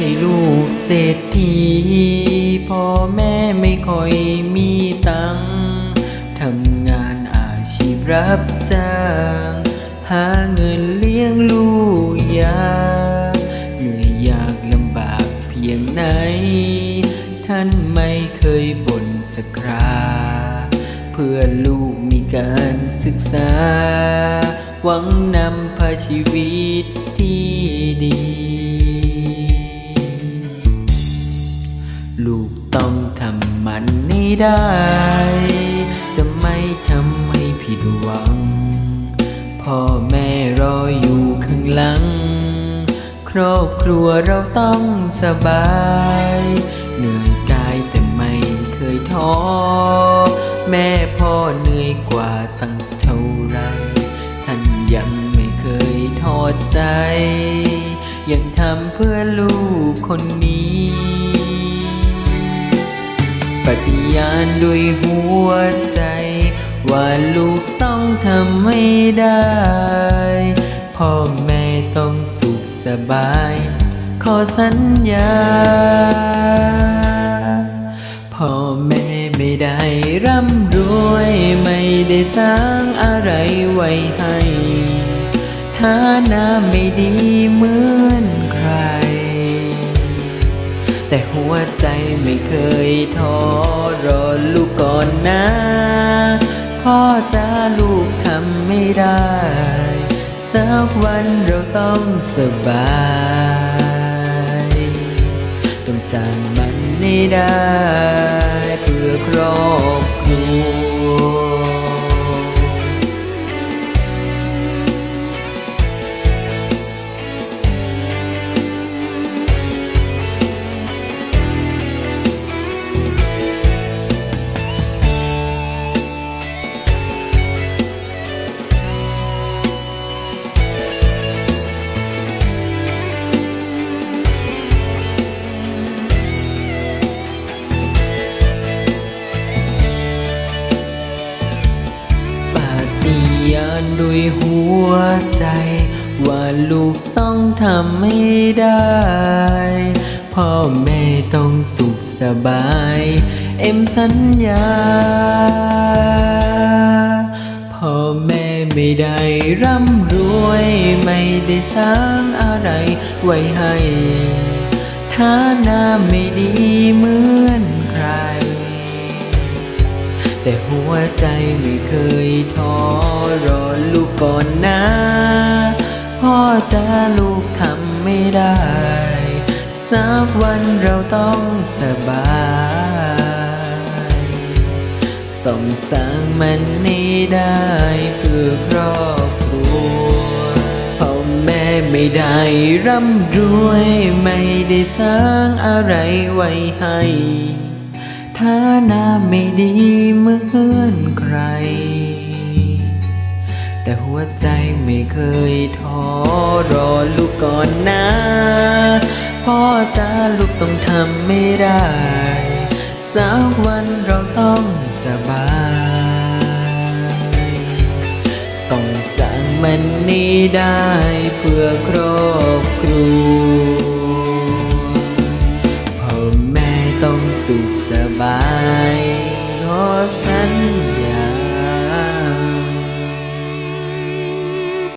ช่ลูกเศรษฐีพ่อแม่ไม่ค่อยมีตังค์ทำงานอาชีพรับจ้าง หาเงินเลี้ยงลูกยากเหนื่อยยากลำบากเพียงไหน ท่านไม่เคยบ่นสักคราเพื่อลูกมีการศึกษา หวังนำพาชีวิตที่ดี ได้ จะไม่ทำให้ผิดหวัง พ่อแม่รออยู่ข้างหลัง ครอบครัวเราต้องสบาย เหนื่อยกายแต่ไม่เคยท้อ แม่พ่อเหนื่อยกว่าตั้งเท่าไร ท่านยังไม่เคยทอดใจ ยังทำเพื่อลูกคนนี้าณด้วยหัวใจ ว่าลูกต้องทำให้ได้ พ่อแม่ต้องสุขสบาย ขอสัญญา พ่อแม่ไม่ได้ร่ำรวย ไม่ได้สร้างอะไรไว้ให้ ฐานะไม่ดีเหมือน แต่หัวใจไม่เคยท้อรอลูกก่อนนะ พ่อจะลูกทำไม่ได้ สักวันเราต้องสบาย ต้องสร้างมันให้ได้ ด้วยหัวใจ ว่าลูกต้องทำให้ได้ พ่อแม่ต้องสุขสบาย เอ็มสัญญา พ่อแม่ไม่ได้ร่ำรวยไม่ได้สร้างอะไรไว้ให้ ฐานะไม่ดีเหมือน แต่หัวใจไม่เคยท้อรอลูกก่อนนะ พ่อจะลูกทำไม่ได้ สักวันเราต้องสบาย ต้องสร้างมันให้ได้เพื่อครอบครัวพ่อแม่ไม่ได้ร่ำรวยไม่ได้สร้างอะไรไว้ให้ ฐานะไม่ดีเหมือนใคร แต่หัวใจไม่เคยท้อรอลูกก่อนนะพ่อจะลูกต้องทำไม่ได้สักวันเราต้องสบาย ต้องสร้างมันนี้ได้เพื่อครอบครัว สุขสบายขอสัญ